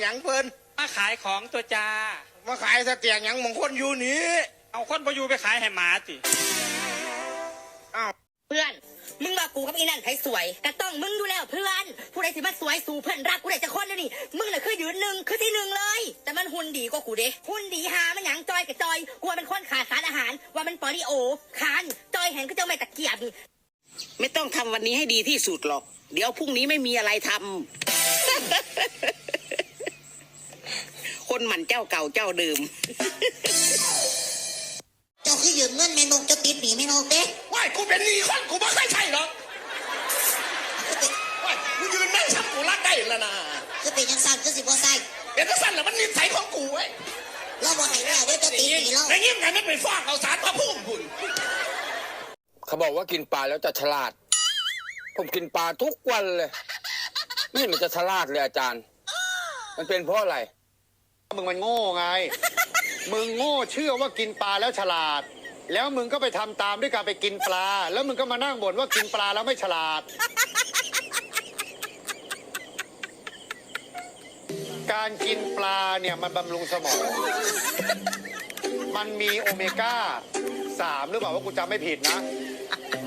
หยังเพิ่นมาขายของตัวจ้า มาขายสเตียงหยังมงคลอยู่นี่เอาคนพออยู่ไปขายให้หมาติอ้าวเพื่อน มึงมากูกับอีนั่นไผสวยก็ต้องมึงดูแล้วเพื่อน ผู้ใดสิมาสวยสู่เพื่อนรักกูได้จะคนเดียวนี่ มึงน่ะคือยืนหนึ่งคือที่หนึ่งเลย แต่มันหุ่นดีกว่ากูเด้หุ่นดีหามันหยังจอยกับจอยกูว่ามันคนขาดสารอาหาร ว่ามันปอลิโอคานจอยแหงก็เจ้าไม่ตะเกียบนี่ไม่ต้องทำวันนี้ให้ดีที่สุดหรอก เดี๋ยวพรุ่งนี้ไม่มีอะไรทำ คนหมันเจ้าเก่าเจ้าเดิม เจ้าคือยืมเงินแม่นกเจ้าติดหนีแม่นกเด้ว้ายกูเป็นหนี้คนกูไม่เคยใช่หรอกคือเป็นว้ายกูยืนไม่ช้ำกูรักได้แล้วนะคือเป็นยังสั่นคือสิบ่ใส่เอกสารแล้วมันนิสัยของกูเว้ยเราบ่ให้แล้วเด้อเจ้าติดหนีเราไอ้ยิ้มไงมันไปฟอกเอาสารพระพุ่มพุ่นเขาบอกว่ากินปลาแล้วจะฉลาด ผมกินปลาทุกวันเลยไม่เห็นมันจะฉลาดเลยอาจารย์ มันเป็นเพราะอะไร มึงมันโง่ไง มึงโง่เชื่อว่ากินปลาแล้วฉลาด แล้วมึงก็ไปทำตามด้วยการไปกินปลา แล้วมึงก็มานั่งบ่นว่ากินปลาแล้วไม่ฉลาด การกินปลาเนี่ยมันบำรุงสมอง มันมีโอเมก้าสามหรือเปล่าว่ากูจำไม่ผิดนะ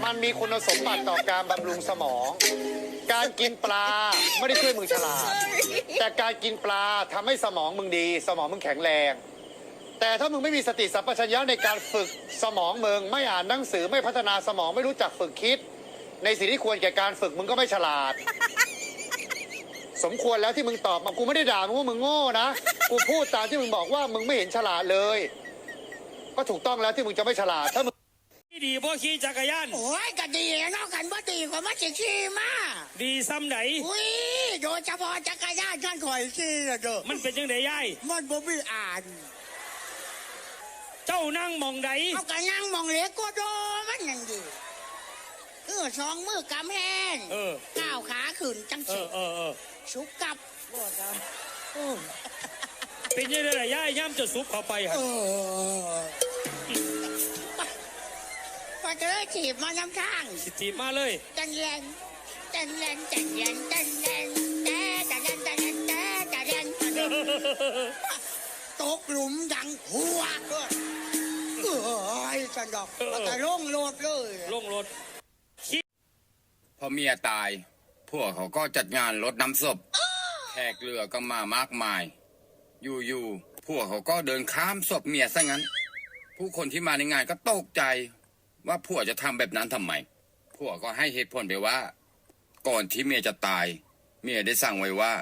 มันมีคุณสมบัติต่อการบำรุงสมอง การกินปลาไม่ได้ช่วยมึงฉลาด แต่การกินปลาทำให้สมองมึงดี สมองมึงแข็งแรง แต่ถ้ามึงไม่มีสติสัมปชัญญะในการฝึกสมองมึงไม่อ่านหนังสือไม่พัฒนาสมองไม่รู้จักฝึกคิด ในสิ่งที่ควรแก่การฝึกมึงก็ไม่ฉลาด สมควรแล้วที่มึงตอบมากูไม่ได้ด่ามึงว่ามึงโง่นะกูพูดตามที่มึงบอกว่ามึงไม่เห็นฉลาดเลย ก็ถูกต้องแล้วที่มึงจะไม่ฉลาดถ้ามึงที่ ดีพ่ขี่จักรยาน โอ้ยก็ดีเนาะกันบ่ดีกว่ามาสิขี่มาดีซ้ำไหนอุ้ยโดยเฉพาะจักรยานฉันข่อยขี่นะเด้อมันเป็นยังไงยาย มันบ่มีอ่าน เจ้านั่งมองใดเอากันนั่งมองเหล็กก็โดมันนั่นดิเออสองมือกำแพงเออ ก้าวขาขึ้นจังเอสิอเออเออชุกกลับบ่ได้โอ้เป็นยังไงล่ะยายย่ำจะซุปเข้าไปครัเอบอ พอเจอถีบมาน้ำทางสิจีบมาเลย จันแรงจันแรงจันแรงจันแรงแต่จันแรงจันแรงแต่จันแรงจันแรงตกหลุมดังหัวด้วยเอ้ยจันดอกมันจะลงโลดเลยลงรถ พอเมียตาย พวกเขาก็จัดงานรดน้ำศพแขกเรือก็มามากมาย อยู่ๆ พวกเขาก็เดินข้ามศพเมียซะงั้น ผู้คนที่มาในงานก็ตกใจ ว่าพวกจะทำแบบนั้นทำไมพวกก็ให้เหตุผลไปว่า ก่อนที่เมียจะตาย เมียได้สั่งไว้ว่า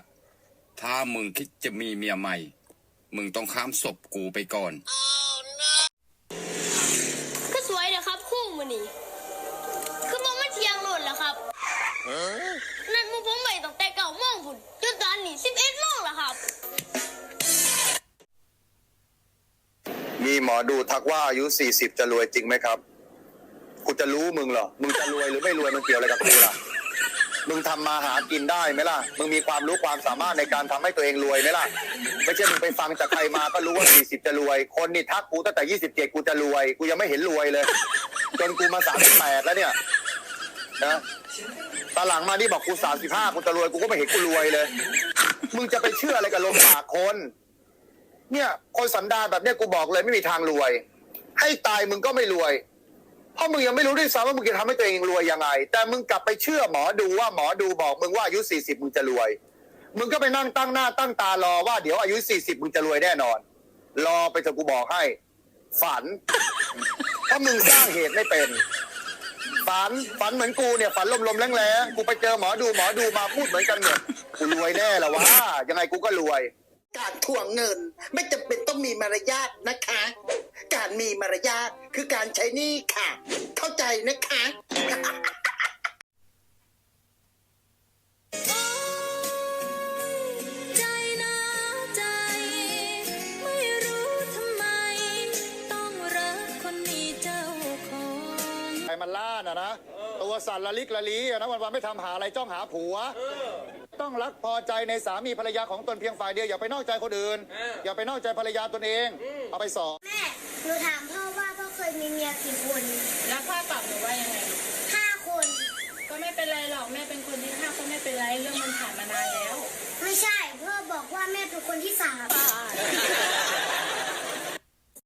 ถ้ามึงคิดจะมีเมียใหม่ มึงต้องข้ามศพกูไปก่อน ก็สวยนะครับคู่มือนี้คือมองมาเทียงโหลดแล้วครับนั่นมูผมใหม่ตั้งแต่เก่าโมงพุ่นจนตอนนี้สิบเอ็ดโมงแล้วครับ มีหมอดูทักว่าอายุ 40 จะรวยจริงไหมครับ กูจะรู้มึงเหรอ มึงจะรวยหรือไม่รวยมันเกี่ยวอะไรกับกูล่ะ มึงทำมาหากินได้ไหมล่ะ มึงมีความรู้ความสามารถในการทำให้ตัวเองรวยไหมล่ะ ไม่ใช่มึงไปฟังจากใครมาก็รู้ว่า40จะรวย คนนี่ทักกูตั้งแต่27กูจะรวย กูยังไม่เห็นรวยเลย จนกูมา38แปดแล้วเนี่ย นะตอนหลังมานี่บอกกู35กูจะรวยกูก็ไม่เห็นกูรวยเลย มึงจะไปเชื่ออะไรกับลมปากคน เนี่ย คนสันดานแบบเนี้ยกูบอกเลยไม่มีทางรวย ให้ตายมึงก็ไม่รวย เพราะมึงยังไม่รู้ด้วยซ้ำว่ามึงจะทำให้ตัวเองรวยยังไง แต่มึงกลับไปเชื่อหมอดูว่าหมอดูบอกมึงว่าอายุ 40 มึงจะรวย มึงก็ไปนั่งตั้งหน้าตั้งตารอว่าเดี๋ยวอายุ 40 มึงจะรวยแน่นอน รอไปเถอะกูบอกให้ ฝัน เพราะมึงสร้างเหตุไม่เป็น ฝันฝันเหมือนกูเนี่ยฝันลมๆแรงๆกูไปเจอหมอดูหมอดูมาพูดเหมือนกันเนี่ยกูรวยแน่ละวะยังไงกูก็รวย การทวงเงิน ไม่จำเป็นต้องมีมารยาทนะคะ การมีมารยาทคือการใช้หนี้ค่ะ เข้าใจนะคะใจนะใจไม่รู้ทำไมต้องรักคนมีเจ้าของใครมันล่านะนะ ตัวสั่นละลิกละลีอะนะวันวันๆไม่ทำหาอะไรจ้องหาผัว ต้องรักพอใจในสามีภรรยาของตนเพียงฝ่ายเดียวอย่าไปนอกใจคนอื่น อย่าไปนอกใจภรรยาตนเอง เอาไปสอนแม่ หนูถามพ่อว่าพ่อเคยมีเมียกี่คนแล้วพ่อตอบหนูว่ายังไง ห้าคน ก็ไม่เป็นไรหรอกแม่เป็นคนที่ห้าก็ไม่เป็นไรเรื่องมันผ่านมานานแล้ว ไม่ใช่ พ่อบอกว่าแม่คือคนที่สาม